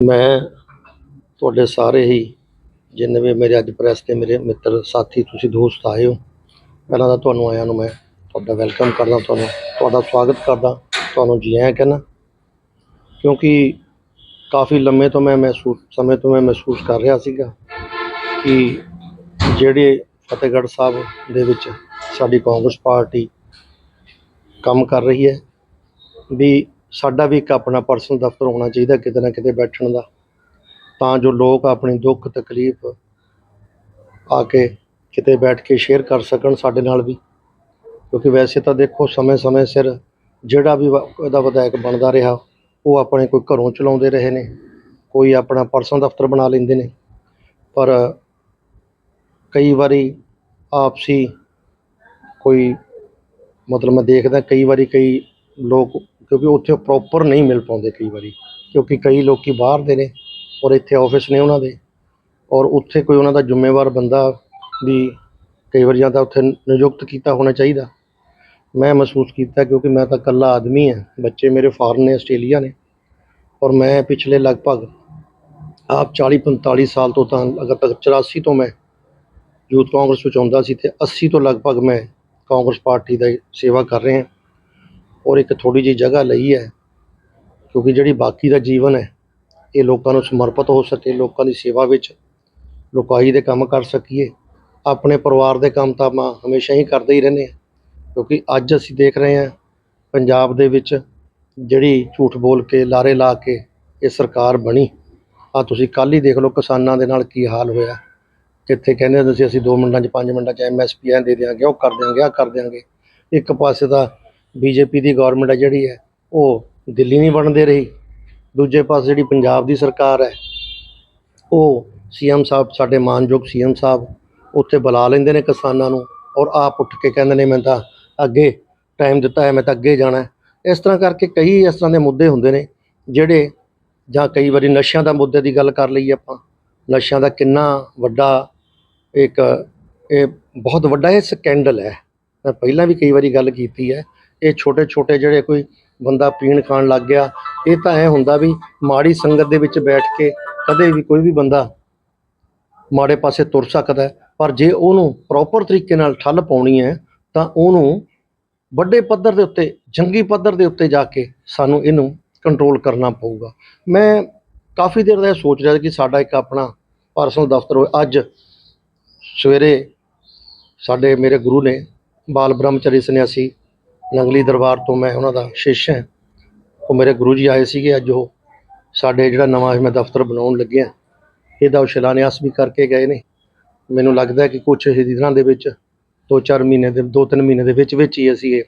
ਮੈਂ ਤੁਹਾਡੇ ਸਾਰੇ ਹੀ ਜਿੰਨੇ ਵੀ ਮੇਰੇ ਅੱਜ ਪ੍ਰੈਸ ਤੇ ਮੇਰੇ ਮਿੱਤਰ, ਸਾਥੀ, ਤੁਸੀਂ ਦੋਸਤ ਆਏ ਹੋ, ਪਹਿਲਾਂ ਤਾਂ ਤੁਹਾਨੂੰ ਆਇਆਂ ਨੂੰ ਮੈਂ ਤੁਹਾਡਾ ਵੈਲਕਮ ਕਰਦਾ, ਤੁਹਾਨੂੰ, ਤੁਹਾਡਾ ਸਵਾਗਤ ਕਰਦਾ, ਤੁਹਾਨੂੰ ਜੀ ਆਇਆਂ ਕਹਿੰਦਾ ਕਿਉਂਕਿ ਕਾਫੀ ਲੰਮੇ ਤੋਂ ਮੈਂ ਮਹਿਸੂਸ ਸਮੇਂ ਤੋਂ ਮੈਂ ਮਹਿਸੂਸ ਕਰ ਰਿਹਾ ਸੀਗਾ ਕਿ ਜਿਹੜੇ ਫਤਿਹਗੜ੍ਹ ਸਾਹਿਬ ਦੇ ਵਿੱਚ ਸਾਡੀ ਕਾਂਗਰਸ ਪਾਰਟੀ ਕੰਮ ਕਰ ਰਹੀ ਹੈ, ਵੀ ਸਾਡਾ ਵੀ ਇੱਕ ਆਪਣਾ ਪਰਸਨਲ ਦਫ਼ਤਰ ਹੋਣਾ ਚਾਹੀਦਾ ਕਿਤੇ ਨਾ ਕਿਤੇ ਬੈਠਣ ਦਾ। ਤਾਂ ਜੋ ਲੋਕ ਆਪਣੀ ਦੁੱਖ, ਤਕਲੀਫ ਆ ਕੇ ਕਿਤੇ ਬੈਠ ਕੇ ਸ਼ੇਅਰ ਕਰ ਸਕਣ ਸਾਡੇ ਨਾਲ ਵੀ। ਕਿਉਂਕਿ ਵੈਸੇ ਤਾਂ ਦੇਖੋ, ਸਮੇਂ-ਸਮੇਂ ਸਿਰ ਜਿਹੜਾ ਵੀ ਵਾ- ਇਹਦਾ ਵਿਧਾਇਕ ਬਣਦਾ ਰਿਹਾ, ਉਹ ਆਪਣੇ ਕੋਈ ਘਰੋਂ ਚਲਾਉਂਦੇ ਰਹੇ ਨੇ, ਕੋਈ ਆਪਣਾ ਪਰਸਨਲ ਦਫ਼ਤਰ ਬਣਾ ਲੈਂਦੇ ਨੇ। ਪਰ ਕਈ ਵਾਰੀ ਆਪਸੀ ਕੋਈ ਮਤਲਬ ਮੈਂ ਦੇਖਦਾ, ਕਈ ਵਾਰੀ ਕਈ ਲੋਕ ਕਿਉਂਕਿ ਉੱਥੇ ਪ੍ਰੋਪਰ ਨਹੀਂ ਮਿਲ ਪਾਉਂਦੇ ਕਈ ਵਾਰੀ, ਕਿਉਂਕਿ ਕਈ ਲੋਕੀ ਬਾਹਰ ਦੇ ਨੇ ਔਰ ਇੱਥੇ ਆਫਿਸ ਨੇ ਉਹਨਾਂ ਦੇ ਔਰ ਉੱਥੇ ਕੋਈ ਉਹਨਾਂ ਦਾ ਜ਼ਿੰਮੇਵਾਰ ਬੰਦਾ ਵੀ ਕਈ ਵਾਰ ਜਾਂ ਤਾਂ ਉੱਥੇ ਨਿਯੁਕਤ ਕੀਤਾ ਹੋਣਾ ਚਾਹੀਦਾ। ਮੈਂ ਮਹਿਸੂਸ ਕੀਤਾ ਕਿਉਂਕਿ ਮੈਂ ਤਾਂ ਇਕੱਲਾ ਆਦਮੀ ਹਾਂ, ਬੱਚੇ ਮੇਰੇ ਫਾਰਨ ਨੇ, ਆਸਟ੍ਰੇਲੀਆ ਨੇ ਔਰ ਮੈਂ ਪਿਛਲੇ ਲਗਭਗ ਆਪ 40 45 ਸਾਲ ਤੋਂ ਤਾਂ ਅਗਰ ਤੱਕ 84 ਤੋਂ ਮੈਂ ਯੂਥ ਕਾਂਗਰਸ ਵਿੱਚ ਆਉਂਦਾ ਸੀ ਤੇ 80 ਤੋਂ ਲਗਭਗ ਮੈਂ ਕਾਂਗਰਸ ਪਾਰਟੀ ਦਾ ਸੇਵਾ ਕਰ ਰਹੇ। ਹਾਂ ਔਰ ਇੱਕ ਥੋੜੀ ਜਿਹੀ ਜਗ੍ਹਾ ਲਈ ਹੈ, ਕਿਉਂਕਿ ਜਿਹੜੀ ਬਾਕੀ ਦਾ ਜੀਵਨ ਹੈ, ਇਹ ਲੋਕਾਂ ਨੂੰ ਸਮਰਪਿਤ ਹੋ ਸਕੇ, ਲੋਕਾਂ ਦੀ ਸੇਵਾ ਵਿੱਚ ਲੋਕਾਈ ਦੇ ਕੰਮ ਕਰ ਸਕੀਏ। ਆਪਣੇ ਪਰਿਵਾਰ ਦੇ ਕੰਮ ਤਾਂ ਆਪਾਂ ਹਮੇਸ਼ਾ ਹੀ ਕਰਦੇ ਹੀ ਰਹਿੰਦੇ ਹਾਂ, ਕਿਉਂਕਿ ਅੱਜ ਅਸੀਂ ਦੇਖ ਰਹੇ ਹਾਂ, ਪੰਜਾਬ ਦੇ ਵਿੱਚ ਜਿਹੜੀ ਝੂਠ ਬੋਲ ਕੇ, ਲਾਰੇ ਲਾ ਕੇ ਇਹ ਸਰਕਾਰ ਬਣੀ। ਆ ਤੁਸੀਂ ਕੱਲ ਹੀ ਦੇਖ ਲਓ ਕਿਸਾਨਾਂ ਦੇ ਨਾਲ ਕੀ ਹਾਲ ਹੋਇਆ। ਕਿੱਥੇ ਕਹਿੰਦੇ ਹੁੰਦੇ ਸੀ, ਅਸੀਂ 2 ਮਿੰਟਾਂ 'ਚ 5 ਮਿੰਟਾਂ 'ਚ ਐਮਐਸਪੀ ਐਂ ਦੇ ਦਿਆਂਗੇ, ਉਹ ਕਰ ਦਿਆਂਗੇ ਆ ਕਰ ਦਿਆਂਗੇ। ਇੱਕ ਪਾਸੇ ਤਾਂ ਬੀਜੇਪੀ ਦੀ ਗਵਰਨਮੈਂਟ ਹੈ ਜਿਹੜੀ ਹੈ, ਉਹ ਦਿੱਲੀ ਨਹੀਂ ਬਣਦੇ ਰਹੀ। ਦੂਜੇ ਪਾਸੇ ਜਿਹੜੀ ਪੰਜਾਬ ਦੀ ਸਰਕਾਰ ਹੈ, ਉਹ ਸੀਐਮ ਸਾਹਿਬ, ਸਾਡੇ ਮਾਨਯੋਗ ਸੀਐਮ ਸਾਹਿਬ, ਉੱਥੇ ਬੁਲਾ ਲੈਂਦੇ ਨੇ ਕਿਸਾਨਾਂ ਨੂੰ ਔਰ ਆਪ ਉੱਠ ਕੇ ਕਹਿੰਦੇ ਨੇ, ਮੈਂ ਤਾਂ ਅੱਗੇ ਟਾਈਮ ਦਿੱਤਾ ਹੈ, ਮੈਂ ਤਾਂ ਅੱਗੇ ਜਾਣਾ ਹੈ। ਇਸ ਤਰ੍ਹਾਂ ਕਰਕੇ ਕਈ ਇਸ ਤਰ੍ਹਾਂ ਦੇ ਮੁੱਦੇ ਹੁੰਦੇ ਨੇ, ਜਿਹੜੇ ਜਾਂ ਕਈ ਵਾਰੀ ਨਸ਼ਿਆਂ ਦਾ ਮੁੱਦੇ ਦੀ ਗੱਲ ਕਰ ਲਈਏ ਆਪਾਂ। ਨਸ਼ਿਆਂ ਦਾ ਕਿੰਨਾ ਵੱਡਾ ਇੱਕ, ਇਹ ਬਹੁਤ ਵੱਡਾ ਇਹ ਸਕੈਂਡਲ ਹੈ। ਮੈਂ ਪਹਿਲਾਂ ਵੀ ਕਈ ਵਾਰੀ ਗੱਲ ਕੀਤੀ ਹੈ ਇਹ ਛੋਟੇ ਛੋਟੇ ਜਿਹੜੇ ਕੋਈ ਬੰਦਾ ਪੀਣ ਖਾਣ ਲੱਗ ਗਿਆ, ਇਹ ਤਾਂ ਐ ਹੁੰਦਾ ਵੀ ਮਾੜੀ ਸੰਗਤ ਦੇ ਵਿੱਚ ਬੈਠ ਕੇ ਕਦੇ ਵੀ ਕੋਈ ਵੀ ਬੰਦਾ ਮਾੜੇ ਪਾਸੇ ਤੁਰ ਸਕਦਾ ਪਰ ਜੇ ਉਹਨੂੰ ਪ੍ਰੋਪਰ ਤਰੀਕੇ ਨਾਲ ਠੱਲ ਪਾਉਣੀ ਹੈ, ਤਾਂ ਉਹਨੂੰ ਵੱਡੇ ਪੱਧਰ ਦੇ ਉੱਤੇ, ਜੰਗੀ ਪੱਧਰ ਦੇ ਉੱਤੇ ਜਾ ਕੇ ਸਾਨੂੰ ਇਹਨੂੰ ਕੰਟਰੋਲ ਕਰਨਾ ਪਊਗਾ। ਮੈਂ ਕਾਫੀ ਦੇਰ ਦਾ ਇਹ ਸੋਚ ਰਿਹਾ ਸੀ ਕਿ ਸਾਡਾ ਇੱਕ ਆਪਣਾ ਪਰਸਨਲ ਦਫ਼ਤਰ ਹੋਵੇ। ਅੱਜ ਸਵੇਰੇ ਸਾਡੇ ਮੇਰੇ ਗੁਰੂ ਨੇ ਬਾਲ ਬ੍ਰਹਮਚਰੀ ਸੰਨਿਆਸੀ ਨੰਗਲੀ ਦਰਬਾਰ ਤੋਂ ਮੈਂ ਉਹਨਾਂ ਦਾ ਸ਼ਿਸ਼ ਹਾਂ। ਉਹ ਮੇਰੇ ਗੁਰੂ ਜੀ ਆਏ ਸੀਗੇ, ਅੱਜ ਉਹ ਸਾਡੇ ਜਿਹੜਾ ਨਵਾਂ ਮੈਂ ਦਫ਼ਤਰ ਬਣਾਉਣ ਲੱਗਿਆ ਇਹਦਾ ਉਹ ਸ਼ਿਲਾਨਿਆਸ ਵੀ ਕਰਕੇ ਗਏ ਨੇ। ਮੈਨੂੰ ਲੱਗਦਾ ਕਿ ਕੁਝ ਹੀ ਦਿਨਾਂ ਦੇ ਵਿੱਚ 2-4 ਮਹੀਨੇ ਦੇ 2-3 ਮਹੀਨੇ ਦੇ ਵਿੱਚ ਵਿੱਚ ਹੀ ਅਸੀਂ ਇਹ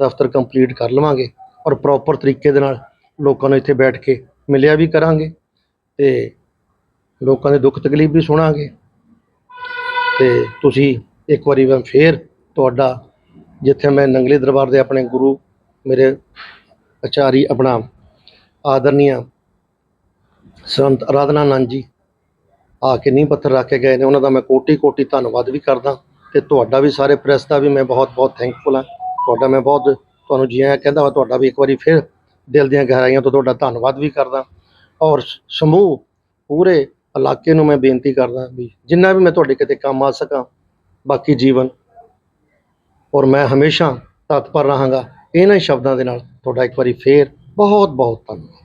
ਦਫ਼ਤਰ ਕੰਪਲੀਟ ਕਰ ਲਵਾਂਗੇ ਔਰ ਪ੍ਰੋਪਰ ਤਰੀਕੇ ਦੇ ਨਾਲ ਲੋਕਾਂ ਨੂੰ ਇੱਥੇ ਬੈਠ ਕੇ ਮਿਲਿਆ ਵੀ ਕਰਾਂਗੇ ਤੇ ਲੋਕਾਂ ਦੇ ਦੁੱਖ ਤਕਲੀਫ ਵੀ ਸੁਣਾਂਗੇ। ਤੇ ਤੁਸੀਂ ਇੱਕ ਵਾਰੀ ਮੈਂ ਫੇਰ ਤੁਹਾਡਾ ਜਿੱਥੇ ਮੈਂ ਨੰਗਲੇ ਦਰਬਾਰ ਦੇ ਆਪਣੇ ਗੁਰੂ ਮੇਰੇ ਆਚਾਰੀ ਆਪਣਾ ਆਦਰਨੀਆ ਸੰਤ ਅਰਾਧਨਾ ਨੰਦ ਜੀ ਆ ਕੇ ਨੀਂਹ ਪੱਥਰ ਰੱਖ ਕੇ ਗਏ ਨੇ। ਉਹਨਾਂ ਦਾ ਮੈਂ ਕੋਟੀ ਕੋਟੀ ਧੰਨਵਾਦ ਵੀ ਕਰਦਾ ਤੇ ਤੁਹਾਡਾ ਵੀ ਸਾਰੇ ਪ੍ਰੈਸ ਦਾ ਵੀ ਮੈਂ ਬਹੁਤ ਬਹੁਤ ਥੈਂਕਫੁਲ ਹਾਂ। ਤੁਹਾਡਾ ਮੈਂ ਬਹੁਤ, ਤੁਹਾਨੂੰ ਜੀ ਆਇਆਂ ਕਹਿੰਦਾ ਵਾ, ਤੁਹਾਡਾ ਵੀ ਇੱਕ ਵਾਰੀ ਫਿਰ ਦਿਲ ਦੀਆਂ ਗਹਿਰਾਈਆਂ ਤੋਂ ਤੁਹਾਡਾ ਧੰਨਵਾਦ ਵੀ ਕਰਦਾ। ਔਰ ਸਮੂਹ ਪੂਰੇ ਇਲਾਕੇ ਨੂੰ ਮੈਂ ਬੇਨਤੀ ਕਰਦਾ ਵੀ ਜਿੰਨਾ ਵੀ ਮੈਂ ਤੁਹਾਡੇ ਕਿਤੇ ਕੰਮ ਆ ਸਕਾਂ, ਬਾਕੀ ਜੀਵਨ ਔਰ ਮੈਂ ਹਮੇਸ਼ਾ ਤਤਪਰ ਰਹਾਂਗਾ ਇਹਨਾਂ ਸ਼ਬਦਾਂ ਦੇ ਨਾਲ। ਤੁਹਾਡਾ ਇੱਕ ਵਾਰੀ ਫੇਰ ਬਹੁਤ ਬਹੁਤ ਧੰਨਵਾਦ।